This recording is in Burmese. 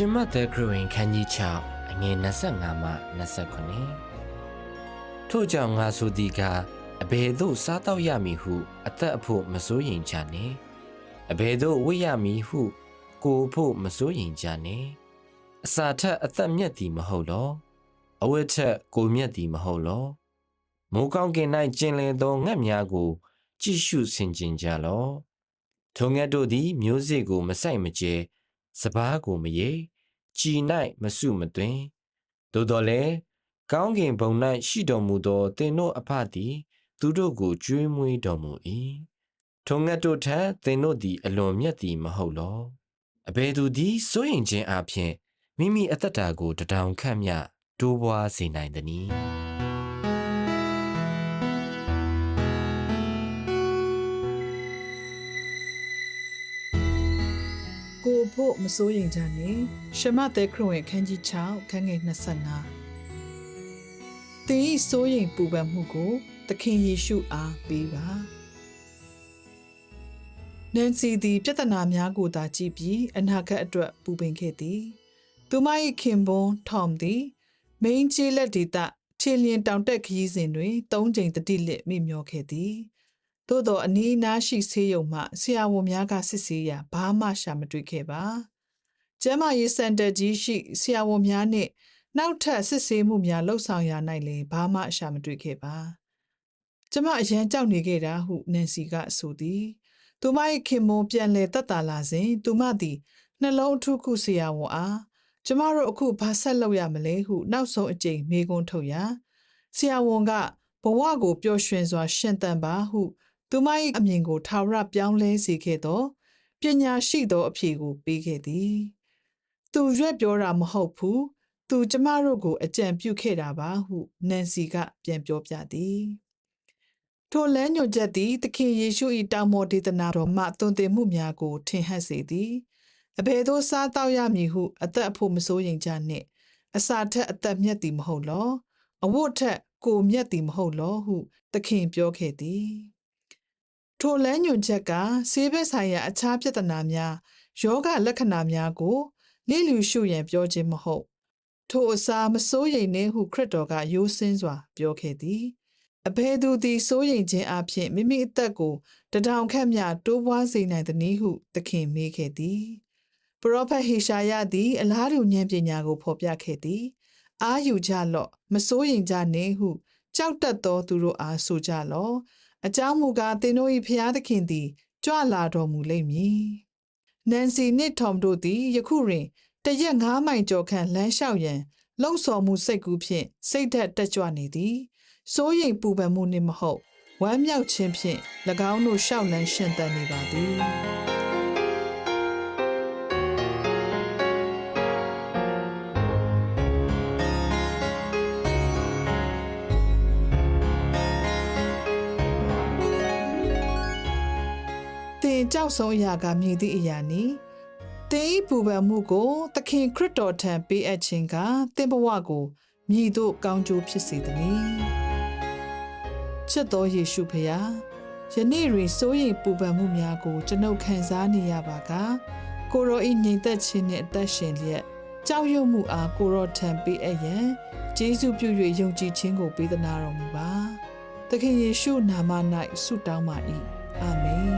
ရှင်မသက်ခရစ်ဝင်ခန်းကြီး6အငယ်25မှ29ထို့ကြောင့်ငါဆိုသည်ကားအဘယ်သို့စားတော့ရမည်ဟု အသက်အဖို့မစိုးရင်ကြနှင့်အဘယ်သို့ဝိရမည်ဟု ကိုယ်ဖို့မစိုးရင်ကြနှင့်အစာထက်အသက်မြတ်သည်မဟုတ်လောအဝတ်ထက်ကိုယ်မြတ်သည်မဟုတ်လောမိုးကောင်းကင်၌ကျင်လည်သောငှက်များကို ကြည့်ရှုဆင်ခြင်ကြလောထိုငှက်တို့သည်မျိုးစေ့ကိုမဆိုင်မကျဲ စပားကိုမရေကြည်၌မစုမသွင်းသို့တော်လည်းကောင်းကင်ဘုံ၌ရှိတော်မူသောသင်တို့အဖသည် သူတို့ကိုကြွေးမွေးတော်မူ၏ထုံငတ်တို့ထက်သင်တို့သည်အလွန်မြတ်သည်မဟုတ်လောအဘယ်သူသည်စိုးရင်ခြင်းအပြင်မိမိအသက်တာကိုတထောင်ခန့်မြတိုးပွားစေနိုင်သနည်း ကိုဖို့မစိုးရင်ကြနဲ့ရှမသက်ခရစ်ဝင်ခန်းကြီး6ခန်းငယ်25သင်ဤစိုးရင်ပူပန်မှုကို သခင်ယေရှုအားပေးပါနန်စီသည်ပြဿနာများကိုသာကြည့်ပြီးအနာဂတ်အတွက်ပူပင်ခဲ့သည်သူမ၏ခင်ပွန်းထောမ်သည်မိန်းကြီးလက်ဒေတာခြေလျင်တောင်တက်ခရီးစဉ်တွင်၃ချိန်တတိလစ်မိမျောခဲ့သည် သို့သောအနီးအနားရှိဆေးရုံမှဆရာဝန်များကစစ်ဆေးရာဘာမှရှာမတွေ့ခဲ့ပါ။ကျမ်းမာရေးစင်တာကြီးရှိဆရာဝန်များနှင့်နောက်ထပ်စစ်ဆေးမှုများလှုပ်ဆောင်ရာ၌လည်းဘာမှရှာမတွေ့ခဲ့ပါ။ကျမအရန်ကြောက်နေခဲ့တာဟုနန်စီကဆိုသည်။သူမ၏ခင်မွန်ပြန်လည်တက်တာလာစဉ်သူမသည်နှလုံးအထုခုဆရာဝန်အားကျမတို့အခုဘာဆက်လုပ်ရမလဲဟုနောက်ဆုံးအကြိမ်မေးခွန်းထုတ်ရာဆရာဝန်ကဘဝကိုပျော်ရွှင်စွာရှင်သန်ပါဟု သူမ၏အမြင်ကိုထာဝရပြောင်းလဲစေခဲ့သောပညာရှိသောအဖြေကိုပေးခဲ့သည်သူရွက်ပြောတာမဟုတ်ဘူးသူကျမတို့ကိုအကြံပြုခဲ့တာပါဟုနန်စီက ပြန်ပြောပြသည်ထိုလမ်းညွှန်ချက်သည်သခင်ယေရှု၏တောင်ပေါ်ဒေသနာတော်မှသွန်သင်မှုများကို ထင်ဟပ်စေသည်အဘယ်သို့စားတော့ရမည်ဟုအသက်အဖို့မစိုးရင်ကြနှင့်အစာထက်အသက်မြတ်သည်မဟုတ်လောအဝတ်ထက်ကိုမြတ်သည်မဟုတ်လောဟု သခင်ပြောခဲ့သည် ထိုလမ်းညွန်ချက်ကဆေးဘက်ဆိုင်ရာအခြားပြဿနာများယောဂလက္ခဏာများကိုလိလူရှုရန်ပြောခြင်းမဟုတ် ထိုအစာမစိုးရိမ်နှင့်ဟုခရစ်တော်ကရိုးစင်းစွာ ပြောခဲ့သည်အဘယ်သူသည်စိုးရိမ်ခြင်းအပြင်မိမိအသက်ကိုတထောင်ခန့်မြတိုးပွားစေနိုင်သည်နည်းဟုသခင်မေးခဲ့သည်ပရောဖက်ဟေရှာယသည် အလားတူဉာဏ်ပညာကိုဖော်ပြခဲ့သည် အာယူကြလော့မစိုးရိမ်ကြနှင့်ဟု ကြောက်တတ်သောသူတို့အားဆိုကြလော့ အကြောင်းမူကားသင်တို့၏ဖျားသခင်သည်ကြွလာတော်မူလိမ့်မည်။နန်စီနှင့်ထောမ်တို့သည်ယခုတွင်တရက်ငါးမိုင်ကျော်ခန့်လမ်းလျှောက်ရန်လှုံ့ဆော်မှုစိတ်ကူးဖြင့်စိတ်ဓာတ်တက်ကြွနေသည်။စိုးရိမ်ပူပန်မှုနှင့်မဟုတ်ဝမ်းမြောက်ခြင်းဖြင့်၎င်းတို့ရှောက်လန်းရှင်သန်နေပါသည်။ င်ကြောက်ဆုံးအရာကမြည်သည့်အရာနီသင်၏ပူပန်မှုကိုသခင်ခရစ်တော်ထံပေးအပ်ခြင်းကသင်ဘဝကိုမြည်သို့ကောင်းကျိုးဖြစ်စေသည်။ချစ်တော်ယေရှုဖရာယနေ့တွင်စိုးရိမ်ပူပန်မှုများကိုကျွန်ုပ်ခံစားနေရပါကကိုရောဤငြိမ်သက်ခြင်းနှင့်အသက်ရှင်လျက်ကြောက်ရွံ့မှုအားကိုရောထံပေးအပ်ရန်ဂျေဇုပြု၍ယုံကြည်ခြင်းကိုပေးသနာတော်မူပါ။သခင်ယေရှုနာမ၌ဆုတောင်းပါ၏။အာမင်